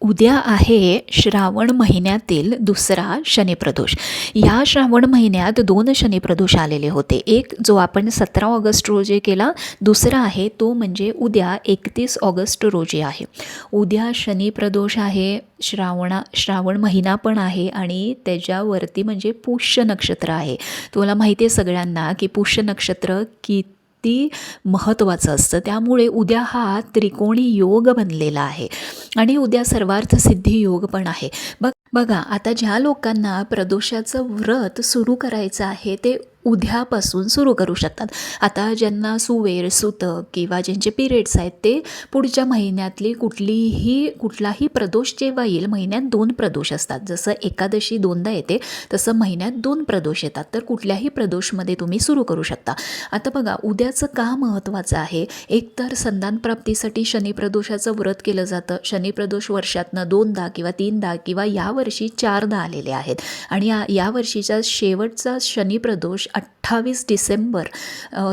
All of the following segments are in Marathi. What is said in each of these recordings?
उद्या आहे श्रावण महिन्यातील दुसरा शनिप्रदोष. या श्रावण महिन्यात दोन शनिप्रदोष आलेले होते. एक जो आपण सतरा ऑगस्ट रोजी केला दुसरा आहे तो म्हणजे उद्या एकतीस ऑगस्ट रोजी आहे. उद्या शनिप्रदोष आहे श्रावणा श्रावण महिना पण आहे आणि त्याच्यावरती म्हणजे पुष्य नक्षत्र आहे. तुम्हाला माहिती आहे सगळ्यांना की पुष्य नक्षत्र की अगदी महत्त्वाचं असतं. त्यामुळे उद्या हा त्रिकोणी योग बनलेला आहे. आणि उद्या सर्वार्थ सिद्धी योग पण आहे. बघ बघा आता ज्या लोकांना प्रदोषाचं व्रत सुरू करायचं आहे ते उद्यापासून सुरू करू शकतात. आता ज्यांना सुवेर सुतक किंवा ज्यांचे पिरियड्स आहेत ते पुढच्या महिन्यातली कुठलीही कुठलाही प्रदोष जेव्हा येईल महिन्यात दोन प्रदोष असतात. जसं एकादशी दोनदा येते तसं महिन्यात दोन प्रदोष येतात. तर कुठल्याही प्रदोषमध्ये तुम्ही सुरू करू शकता. आता बघा उद्याचं का महत्त्वाचं आहे? एक तर संधानप्राप्तीसाठी शनिप्रदोषाचं व्रत केलं जातं. शनिप्रदोष वर्षातनं दोनदा किंवा तीनदा किंवा यावर्षी चारदा आलेले आहेत. आणि या यावर्षीचा शेवटचा शनिप्रदोष अठ्ठावीस डिसेंबर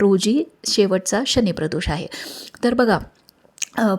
रोजी शेवटचा शनिप्रदोष आहे. तर बघा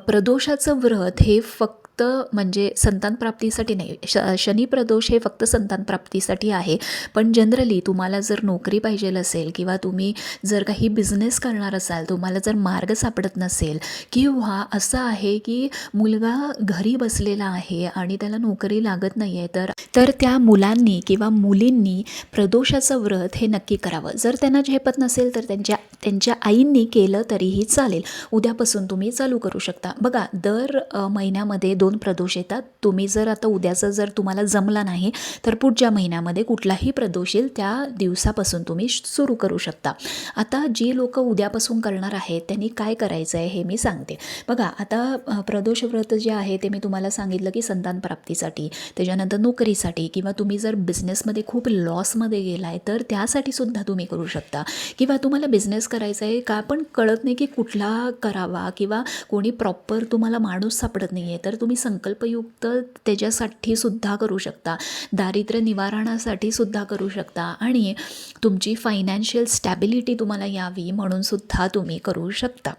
प्रदोषाचं व्रत हे फक्त म्हणजे संतानप्राप्तीसाठी नाही श शनी प्रदोष हे फक्त संतानप्राप्तीसाठी आहे. पण जनरली तुम्हाला जर नोकरी पाहिजे असेल किंवा तुम्ही जर काही बिझनेस करणार असाल तुम्हाला जर मार्ग सापडत नसेल किंवा असं आहे की मुलगा घरी बसलेला आहे आणि त्याला नोकरी लागत नाही आहे तर तर त्या मुलांनी किंवा मुलींनी प्रदोषाचं व्रत हे नक्की करावं. जर त्यांना झेपत नसेल तर त्यांच्या त्यांच्या आईंनी केलं तरीही चालेल. उद्यापासून तुम्ही चालू करू शकता. बघा दर महिन्यामध्ये दोन प्रदोष येतात. तुम्ही जर आता उद्याचं जर तुम्हाला जमला नाही तर पुढच्या महिन्यामध्ये कुठलाही प्रदोष येईल त्या दिवसापासून तुम्ही सुरू करू शकता. आता जी लोक उद्यापासून करणार आहेत त्यांनी काय करायचं आहे हे मी सांगते. बघा आता प्रदोष व्रत जे आहे ते मी तुम्हाला सांगितलं की संतान प्राप्तीसाठी त्याच्यानंतर नोकरीसाठी किंवा तुम्ही जर बिझनेसमध्ये खूप लॉसमध्ये गेला आहे तर त्यासाठी सुद्धा तुम्ही करू शकता. किंवा तुम्हाला बिझनेस करायचा आहे का पण कळत नाही की कुठला करावा किंवा कोणी प्रॉपर तुम्हाला माणूस सापडत नाही आहे तर तुम्ही तुम्ही संकल्पयुक्त त्याच्यासाठी सुद्धा करू शकता. दारिद्र्य निवारणासाठी सुद्धा करू शकता. आणि तुमची फायनान्शियल स्टॅबिलिटी तुम्हाला यावी म्हणून सुद्धा तुम्ही करू शकता.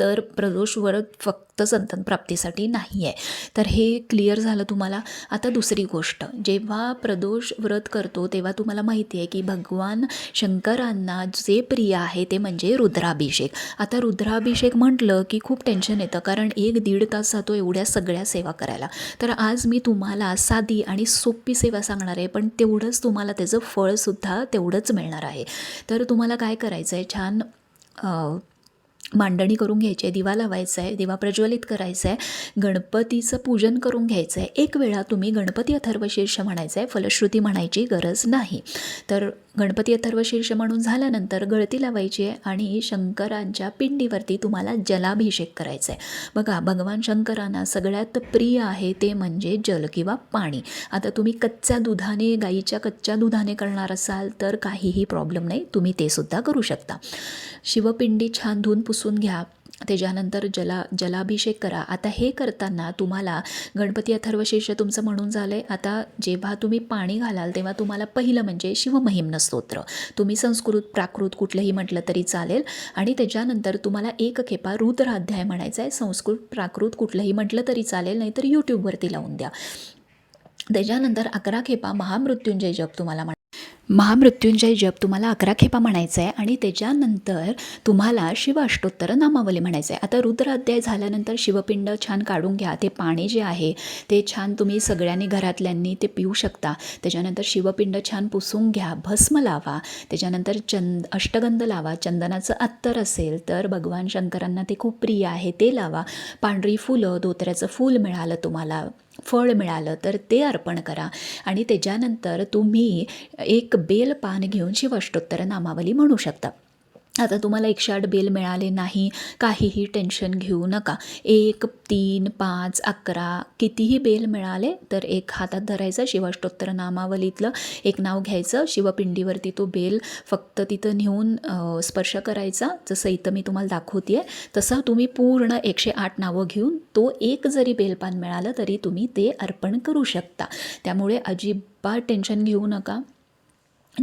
तर प्रदोष व्रत फक्त संतान प्राप्तीसाठी नाही आहे तर हे क्लिअर झालं तुम्हाला. आता दुसरी गोष्ट. जेव्हा प्रदोष व्रत करतो तेव्हा तुम्हाला माहिती आहे की भगवान शंकरांना जे प्रिय आहे ते म्हणजे रुद्राभिषेक. आता रुद्राभिषेक म्हटलं की खूप टेन्शन येतं कारण एक दीड तास जातो एवढ्या सगळ्या सेवा करायला. तर आज मी तुम्हाला साधी आणि सोपी सेवा सांगणार आहे पण तेवढंच तुम्हाला त्याचं फळसुद्धा तेवढंच मिळणार आहे. तर तुम्हाला काय करायचं आहे छान मांडणी करून घ्यायची आहे दिवा लावायचा आहे दिवा प्रज्वलित करायचा आहे गणपतीचं पूजन करून घ्यायचं आहे. एक वेळा तुम्ही गणपती अथर्वशीर्ष म्हणायचं आहे फलश्रुती म्हणायची गरज नाही. तर गणपती अथर्वशीर्ष म्हणून झाल्यानंतर गळती लावायची आहे आणि शंकरांच्या पिंडीवरती तुम्हाला जलाभिषेक करायचा आहे. बघा भगवान शंकरांना सगळ्यात प्रिय आहे ते म्हणजे जल किंवा पाणी. आता तुम्ही कच्च्या दुधाने गाईच्या कच्च्या दुधाने करणार असाल तर काहीही प्रॉब्लेम नाही तुम्ही ते सुद्धा करू शकता. शिवपिंडी छान धुवून पुसून घ्या. त्याच्यानंतर जला जलाभिषेक करा. आता हे करताना तुम्हाला गणपती अथर्वशीर्ष तुमचं म्हणून झालं आहे आता जेव्हा तुम्ही पाणी घालाल तेव्हा तुम्हाला पहिलं म्हणजे शिवमहिम्न स्तोत्र. तुम्ही संस्कृत प्राकृत कुठलंही म्हटलं तरी चालेल. आणि त्याच्यानंतर तुम्हाला एक खेपा रुद्राध्याय म्हणायचा आहे. संस्कृत प्राकृत कुठलंही म्हटलं तरी चालेल नाहीतर यूट्यूबवरती लावून द्या. त्याच्यानंतर अकरा खेपा महामृत्युंजय जप तुम्हाला म्हणा महामृत्युंजय जप तुम्हाला अकरा खेपा म्हणायचं आहे आणि त्याच्यानंतर तुम्हाला शिव अष्टोत्तर नामावली म्हणायचं आहे आता रुद्र अध्याय झाल्यानंतर शिवपिंड छान काढून घ्या. ते पाणी जे आहे ते छान तुम्ही सगळ्यांनी घरातल्यांनी ते पिऊ शकता. त्याच्यानंतर शिवपिंड छान पुसून घ्या. भस्म लावा. त्याच्यानंतर चंद अष्टगंध लावा. चंदनाचं अत्तर असेल तर भगवान शंकरांना ते खूप प्रिय आहे. ते लावा. पांढरी फुलं धोत्र्याचं फूल मिळालं तुम्हाला. फळ मिळालं तर ते अर्पण करा. आणि त्याच्यानंतर तुम्ही एक बेल पान घेऊन शिवाष्टोत्तर नामावली म्हणू शकता. आता तुम्हाला एकशे आठ बेल मिळाले नाही काहीही टेन्शन घेऊ नका. एक तीन पाच अकरा कितीही बेल मिळाले तर एक हातात धरायचं शिवाष्टोत्तर नामावलीतलं एक नाव घ्यायचं. शिवपिंडीवरती तो बेल फक्त तिथं नेऊन स्पर्श करायचा. जसं इथं मी तुम्हाला दाखवते आहे तसं तुम्ही पूर्ण एकशे आठ नावं घेऊन तो एक जरी बेलपान मिळालं तरी तुम्ही ते अर्पण करू शकता. त्यामुळे अजिबात टेन्शन घेऊ नका.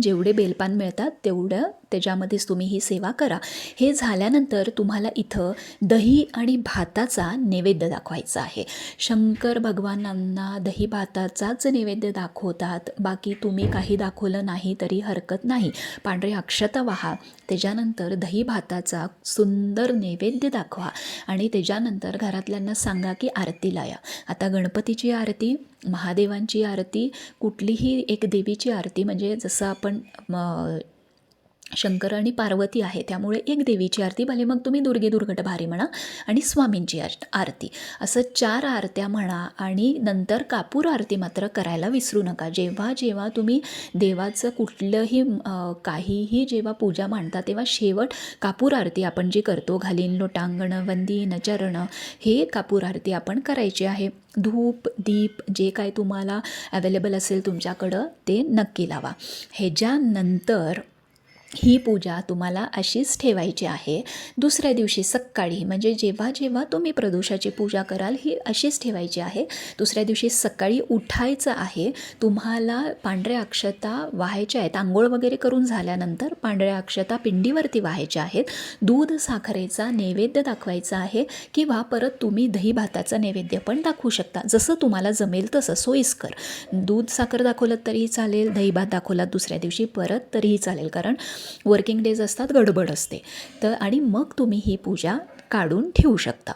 जेवढे बेलपान मिळतात तेवढं त्याच्यामध्येच तुम्ही ही सेवा करा. हे झाल्यानंतर तुम्हाला इथं दही आणि भाताचा नैवेद्य दाखवायचा आहे. शंकर भगवानांना दही भाताचाच नैवेद्य दाखवतात. बाकी तुम्ही काही दाखवलं नाही तरी हरकत नाही. पांढरे अक्षता वाहा. त्याच्यानंतर दही भाताचा सुंदर नैवेद्य दाखवा. आणि त्याच्यानंतर घरातल्यांना सांगा की आरतीला या आता गणपतीची आरती महादेवांची आरती कुठलीही एक देवीची आरती म्हणजे जसं आपण म, शंकर आणि पार्वती आहे त्यामुळे एक देवीची आरती भले मग तुम्ही दुर्गे दुर्घट भारी म्हणा आणि स्वामींची आर- आरती. असं चार आरत्या म्हणा आणि नंतर कापूर आरती मात्र करायला विसरू नका. जेव्हा जेव्हा तुम्ही देवाचं कुठलंही काहीही जेव्हा पूजा मांडता तेव्हा शेवट कापूर आरती आपण जी करतो घालीन लोटांगण वंदीन चरण हे कापूर आरती आपण करायची आहे. धूप दीप जे काय तुम्हाला अवेलेबल असेल तुमच्याकडं ते नक्की लावा. ह्याच्यानंतर ही पूजा तुम्हाला अशीच ठेवायची आहे. दुसऱ्या दिवशी सकाळी म्हणजे जेव्हा जेव्हा तुम्ही प्रदोषाची पूजा कराल ही अशीच ठेवायची आहे. दुसऱ्या दिवशी सकाळी उठायचं आहे. तुम्हाला पांढऱ्या अक्षता वाहायच्या आहेत. आंघोळ वगैरे करून झाल्यानंतर पांढऱ्या अक्षता पिंडीवरती वाहायच्या आहेत. दूध साखरेचा नैवेद्य दाखवायचा आहे किंवा परत तुम्ही दही भाताचा नैवेद्य पण दाखवू शकता. जसं तुम्हाला जमेल तसं सोयीस्कर. दूध साखर दाखवलं तरीही चालेल दही भात दाखवलात दुसऱ्या दिवशी परत तरीही चालेल. कारण वर्किंग डेज असतात गडबड असते. तर आणि मग तुम्ही ही पूजा काढून ठेवू शकता.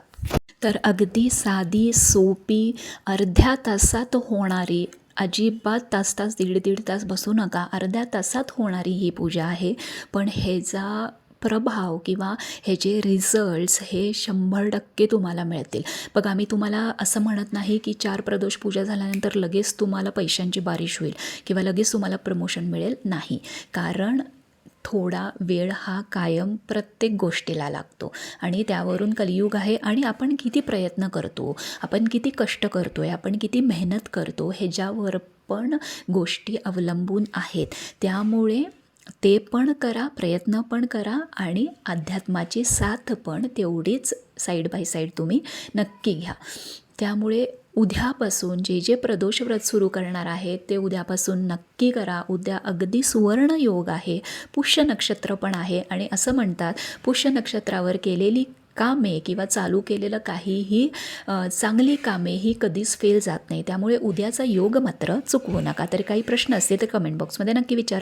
तर अगदी साधी सोपी अर्ध्या तासात होणारी अजिबात तास तास दीड दीड तास बसू नका. अर्ध्या तासात होणारी ही पूजा आहे. पण ह्याचा प्रभाव किंवा ह्याचे रिझल्ट्स हे शंभर टक्के तुम्हाला मिळतील. बघा मी तुम्हाला असं म्हणत नाही की चार प्रदोष पूजा झाल्यानंतर लगेच तुम्हाला पैशांची बारिश होईल किंवा लगेच तुम्हाला प्रमोशन मिळेल नाही. कारण थोडा वेळ हा कायम प्रत्येक गोष्टीला लागतो. आणि त्यावरून कलियुग आहे आणि आपण किती प्रयत्न करतो आपण किती कष्ट करतो आहे आपण किती मेहनत करतो ह्याच्यावर पण गोष्टी अवलंबून आहेत. त्यामुळे ते पण करा प्रयत्न पण करा आणि अध्यात्माची साथ पण तेवढीच साईड बाय साईड तुम्ही नक्की घ्या. त्यामुळे उद्यापासून जे जे प्रदोष व्रत सुरू करणार आहेत ते उद्यापासून नक्की करा. उद्या अगदी सुवर्ण योग आहे. पुष्य नक्षत्र पण आहे आणि असं म्हणतात पुष्य नक्षत्रावर केलेली कामे किंवा चालू केलेलं काहीही चांगली कामे ही कधीच फेल जात नाही. त्यामुळे उद्याचा योग मात्र चुकवू नका. तर काही प्रश्न असतील तर कमेंट बॉक्समध्ये नक्की विचार